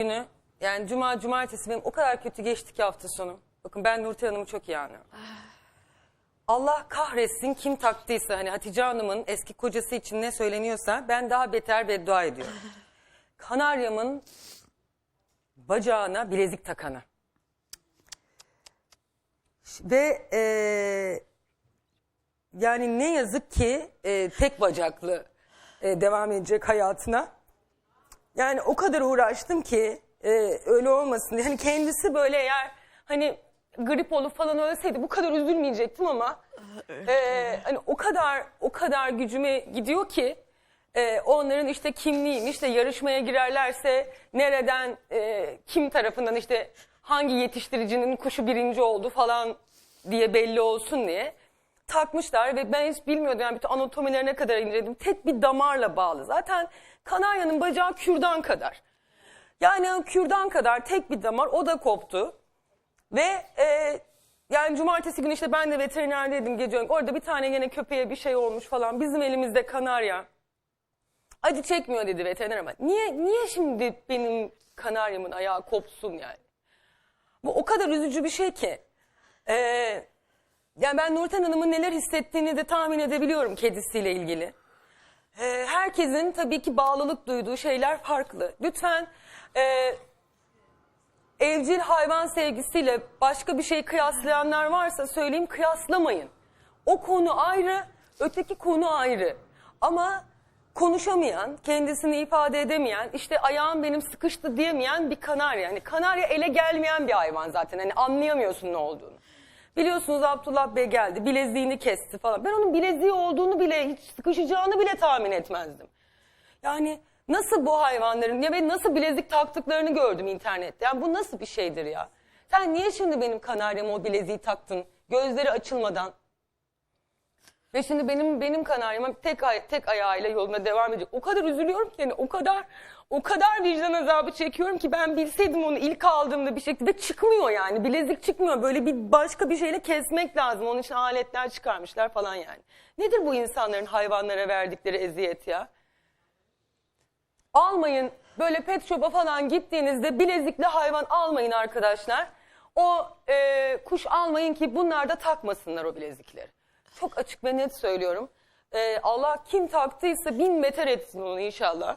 günü yani cuma cumartesi benim o kadar kötü geçti ki hafta sonu. Bakın ben Nurten Hanım'ı çok iyi anlıyorum. Allah kahretsin kim taktıysa hani Hatice Hanım'ın eski kocası için ne söyleniyorsa ben daha beter beddua ediyorum. Kanaryamın bacağına bilezik takanı. Ve eee, yani ne yazık ki eee, tek bacaklı eee, devam edecek hayatına. Yani o kadar uğraştım ki e, öyle olmasın diye. Hani kendisi böyle eğer hani grip olup falan ölseydi bu kadar üzülmeyecektim ama e, hani o kadar o kadar gücüme gidiyor ki e, onların işte kimliğiymiş işte yarışmaya girerlerse nereden e, kim tarafından işte hangi yetiştiricinin kuşu birinci oldu falan diye belli olsun diye takmışlar ve ben hiç bilmiyordum yani bütün anatomilerine kadar inceledim. Tek bir damarla bağlı. Zaten kanaryanın bacağı kürdan kadar. Yani kürdan kadar tek bir damar o da koptu. Ve e, yani cumartesi günü işte ben de veterinerdeydim gece. Orada bir tane yine köpeğe bir şey olmuş falan. Bizim elimizde kanarya. Acı çekmiyor dedi veteriner ama. Niye, niye şimdi benim kanaryamın ayağı kopsun yani? Bu o kadar üzücü bir şey ki. Ee, yani ben Nurten Hanım'ın neler hissettiğini de tahmin edebiliyorum kedisiyle ilgili. Ee, herkesin tabii ki bağlılık duyduğu şeyler farklı. Lütfen e, evcil hayvan sevgisiyle başka bir şey kıyaslayanlar varsa söyleyeyim kıyaslamayın. O konu ayrı, öteki konu ayrı. Ama konuşamayan, kendisini ifade edemeyen, işte ayağım benim sıkıştı diyemeyen bir kanarya. Yani kanarya ele gelmeyen bir hayvan zaten. Hani anlayamıyorsun ne olduğunu. Biliyorsunuz Abdullah Bey geldi, bileziğini kesti falan. Ben onun bileziği olduğunu bile, hiç sıkışacağını bile tahmin etmezdim. Yani nasıl bu hayvanların ya ben nasıl bilezik taktıklarını gördüm internette. Yani bu nasıl bir şeydir ya? Sen niye şimdi benim kanaryama o bileziği taktın? Gözleri açılmadan. Ve şimdi benim benim kanaryama tek ay, tek ayağıyla yoluna devam edecek. O kadar üzülüyorum ki yani o kadar o kadar vicdan azabı çekiyorum ki ben bilseydim onu ilk aldığımda bir şekilde çıkmıyor yani. Bilezik çıkmıyor. Böyle bir başka bir şeyle kesmek lazım. Onun için aletler çıkarmışlar falan yani. Nedir bu insanların hayvanlara verdikleri eziyet ya? Almayın. Böyle pet shop'a falan gittiğinizde bilezikli hayvan almayın arkadaşlar. O e, kuş almayın ki bunlar da takmasınlar o bilezikleri. Çok açık ve net söylüyorum. E, Allah kim taktıysa bin beter etsin onu inşallah.